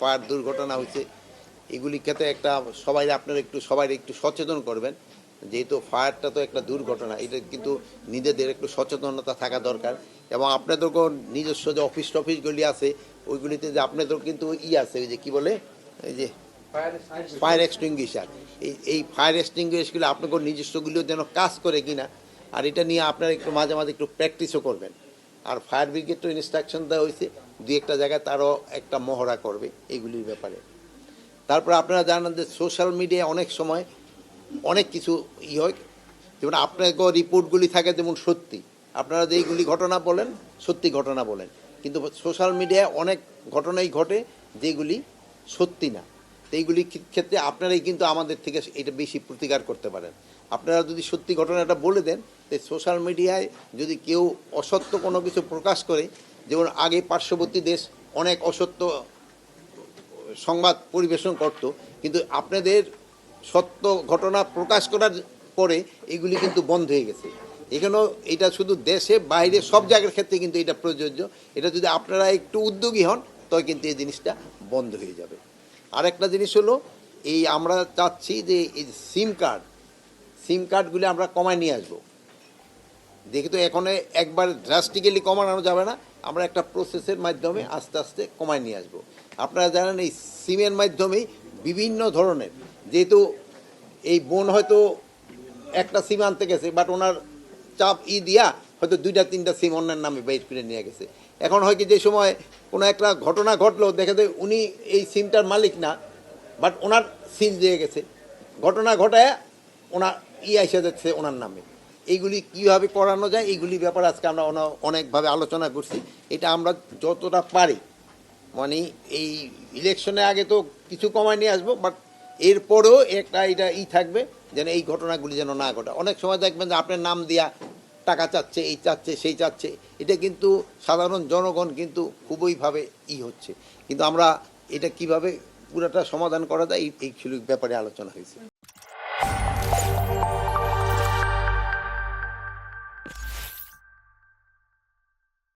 Fire দুর্ঘটনা হয়েছে এগুলি ক্ষেত্রে একটা সবাই আপনারা একটু সবাই একটু সচেতন করবেন। যেহেতু ফায়ারটা তো একটা দুর্ঘটনা এটা কিন্তু নিজেদের একটু সচেতনতা থাকা দরকার। এবং আপনাদেরকেও নিজস্ব যে অফিস টফিসগুলি আছে ওইগুলিতে যে আপনাদের কিন্তু ই আছে ওই যে কি বলে এই যে ফায়ার এক্সটিংগুইশার এই এই ফায়ার এক্সটিংগুইশগুলো আপনাকে নিজস্বগুলিও যেন কাজ করে কিনা আর এটা নিয়ে আপনারা একটু মাঝে মাঝে একটু প্র্যাকটিসও করবেন। আর ফায়ার ব্রিগেড তো ইনস্ট্রাকশন দেওয়া হয়েছে, দুই একটা জায়গায় তারও একটা মহড়া করবে এইগুলির ব্যাপারে। তারপর আপনারা জানেন যে সোশ্যাল মিডিয়ায় অনেক সময় অনেক কিছু ই হয়। যেমন আপনার রিপোর্টগুলি থাকে যেমন সত্যি। আপনারা যে এইগুলি ঘটনা বলেন, সত্যি ঘটনা বলেন। কিন্তু সোশ্যাল মিডিয়ায় অনেক ঘটনাই ঘটে যেগুলি সত্যি না। তো এইগুলি ক্ষেত্রে আপনারাই কিন্তু আমাদের থেকে এটা বেশি প্রতিকার করতে পারেন। আপনারা যদি সত্যি ঘটনাটা বলে দেন তো সোশ্যাল মিডিয়ায় যদি কেউ অসত্য কোনো কিছু প্রকাশ করে, যেমন আগে পার্শ্ববর্তী দেশ অনেক অসত্য সংবাদ পরিবেশন করত, কিন্তু আপনাদের সত্য ঘটনা প্রকাশ করার পরে এগুলি কিন্তু বন্ধ হয়ে গেছে। এখানেও এটা শুধু দেশে, বাইরে সব জায়গার ক্ষেত্রে কিন্তু এটা প্রযোজ্য। এটা যদি আপনারা একটু উদ্যোগী হন, তবে কিন্তু এই জিনিসটা বন্ধ হয়ে যাবে। আরেকটা জিনিস হলো, এই আমরা চাচ্ছি যে এই সিম কার্ড সিম কার্ডগুলি আমরা কমায় নিয়ে আসব। দেখি তো এখন একবার ড্রাস্টিক্যালি কমানো যাবে না, আমরা একটা প্রসেসের মাধ্যমে আস্তে আস্তে কমায় নিয়ে আসব। আপনারা জানেন এই সিমের মাধ্যমেই বিভিন্ন ধরনের, যেহেতু এই বোন হয়তো একটা সিম আনতে গেছে বাট ওনার চাপ ই দিয়া হয়তো দুইটা, তিনটা সিম অন্যের নামে বের করে নিয়ে গেছে। এখন হয় কি, যে সময় কোনো একটা ঘটনা ঘটলো, দেখে যায় উনি এই সিমটার মালিক না বাট ওনার সিল দিয়ে গেছে। ঘটনা ঘটায় ওনার ই এসে যাচ্ছে ওনার নামে। এইগুলি কীভাবে করানো যায়, এইগুলি ব্যাপারে আজকে আমরা অনা- অনেকভাবে আলোচনা করছি। এটা আমরা যতটা পারি মানে এই ইলেকশনের আগে তো কিছু কমায় নিয়ে আসব বাট এরপরেও একটা, এটা ই থাকবে, যেন এই ঘটনাগুলি যেন না ঘটে অনেক সময় দেখবেন যে আপনার নাম দিয়া টাকা চাচ্ছে, এই চাচ্ছে, সেই চাচ্ছে, এটা কিন্তু সাধারণ জনগণ কিন্তু খুবইভাবে ই হচ্ছে। কিন্তু আমরা এটা কীভাবে পুরাটা সমাধান করা যায়, এই- ব্যাপারে আলোচনা হয়েছে।